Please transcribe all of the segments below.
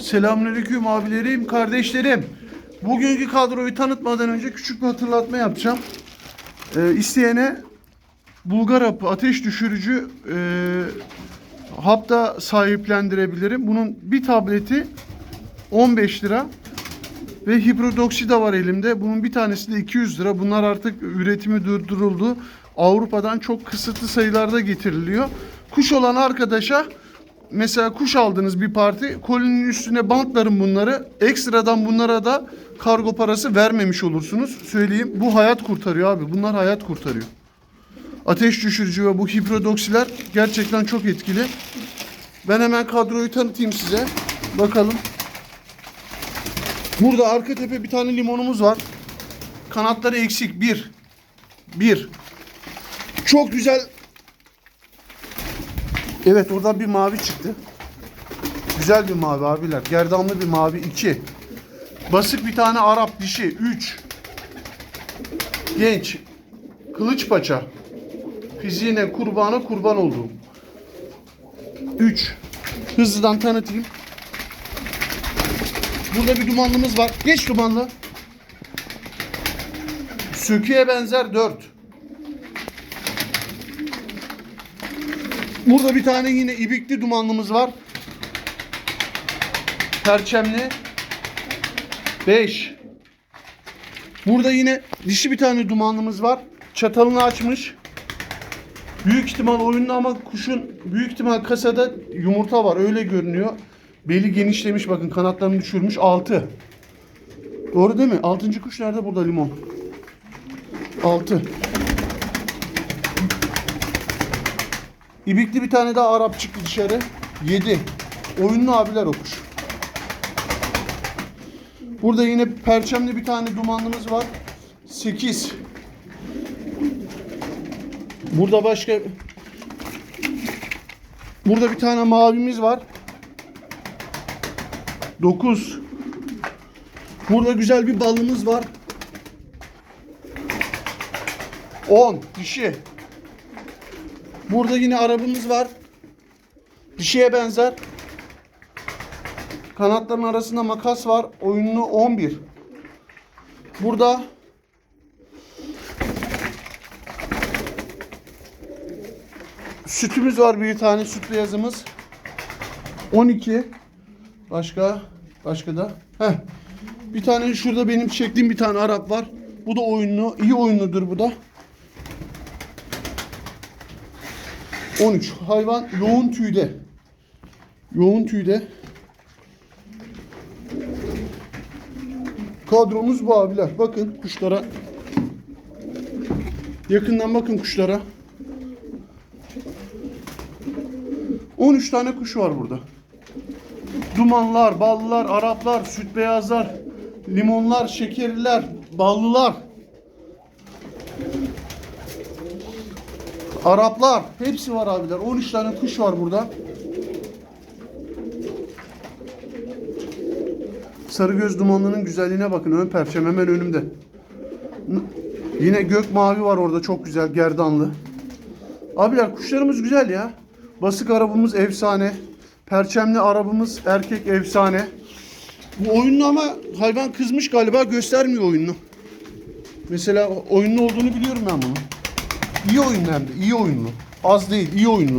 Selamünaleyküm abilerim, kardeşlerim. Bugünkü kadroyu tanıtmadan önce küçük bir hatırlatma yapacağım. Ee, isteyene Bulgar hapı ateş düşürücü e, hap da sahiplendirebilirim. Bunun bir tableti 15 lira ve hiprodoksi de var elimde. Bunun bir tanesi de 200 lira. Bunlar artık üretimi durduruldu. Avrupa'dan çok kısıtlı sayılarda getiriliyor. Kuş olan arkadaşa mesela kuş aldınız bir parti. Kolinin üstüne bantlarım bunları. Ekstradan bunlara da kargo parası vermemiş olursunuz. Söyleyeyim bu hayat kurtarıyor abi. Bunlar hayat kurtarıyor. Ateş düşürücü ve bu hiprodoksiler gerçekten çok etkili. Ben hemen kadroyu tanıtayım size. Bakalım. Burada arka tepe bir tane limonumuz var. Kanatları eksik. Bir. Bir. Çok güzel. Evet oradan bir mavi çıktı. Güzel bir mavi abiler. Gerdanlı bir mavi. iki. Basık bir tane Arap dişi. Üç. Genç. Kılıç paça. Fiziğine kurbana kurban olduğum. Üç. Hızlıdan tanıtayım. Burada bir dumanlımız var. Geç dumanlı. Söküye benzer 4. Burada bir tane yine ibikli dumanlımız var. Perçemli. 5. Burada yine dişi bir tane dumanlımız var. Çatalını açmış. Büyük ihtimal oyunda ama kuşun büyük ihtimal kasada yumurta var. Öyle görünüyor. Beli genişlemiş bakın kanatlarını düşürmüş. 6. Doğru değil mi? 6. kuş nerede? Burada limon. 6. İbikli bir tane daha Arap çıktı dışarı. 7. Oyunlu abiler o kuş. Burada yine perçemli bir tane dumanlımız var. 8. Burada başka Burada bir tane mavimiz var. 9. Burada güzel bir balımız var. 10 dişi. Burada yine arabamız var. Dişiye benzer. Kanatların arasında makas var. Oyunlu 11. Burada sütümüz var bir tane süt beyazımız. 12. Başka başka da. Heh. Bir tane şurada benim çektiğim bir tane Arap var. Bu da oyunlu. iyi oyunludur bu da. 13. Hayvan yoğun tüyde. Yoğun tüyde. Kadromuz bu abiler. Bakın kuşlara. Yakından bakın kuşlara. 13 tane kuş var burada. Dumanlar, ballılar, Araplar, süt beyazlar, limonlar, şekerliler, ballılar. Araplar hepsi var abiler. 13 tane kuş var burada. Sarıgöz dumanlının güzelliğine bakın. Ön perçem hemen önümde. Yine gök mavi var orada çok güzel gerdanlı. Abiler kuşlarımız güzel ya. Basık arabamız efsane. Perçemli arabamız erkek efsane. Bu oyunlu ama hayvan kızmış galiba göstermiyor oyunlu. Mesela oyunlu olduğunu biliyorum ben bunu. İyi oyunlu hem de iyi oyunlu. Az değil iyi oyunlu.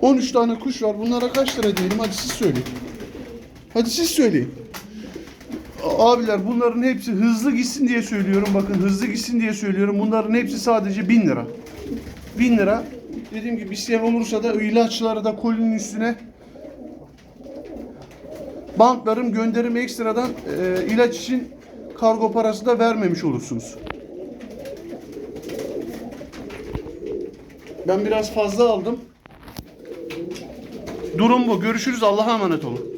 13 tane kuş var. Bunlara kaç lira diyelim? Hadi siz söyleyin. Hadi siz söyleyin. Abiler bunların hepsi hızlı gitsin diye söylüyorum. Bakın hızlı gitsin diye söylüyorum. Bunların hepsi sadece 1000 lira. 1000 lira. Dediğim gibi isteyen olursa da ilaçları da kolinin üstüne bantlarım gönderim ekstradan e, ilaç için kargo parası da vermemiş olursunuz. Ben biraz fazla aldım. Durum bu. Görüşürüz. Allah'a emanet olun.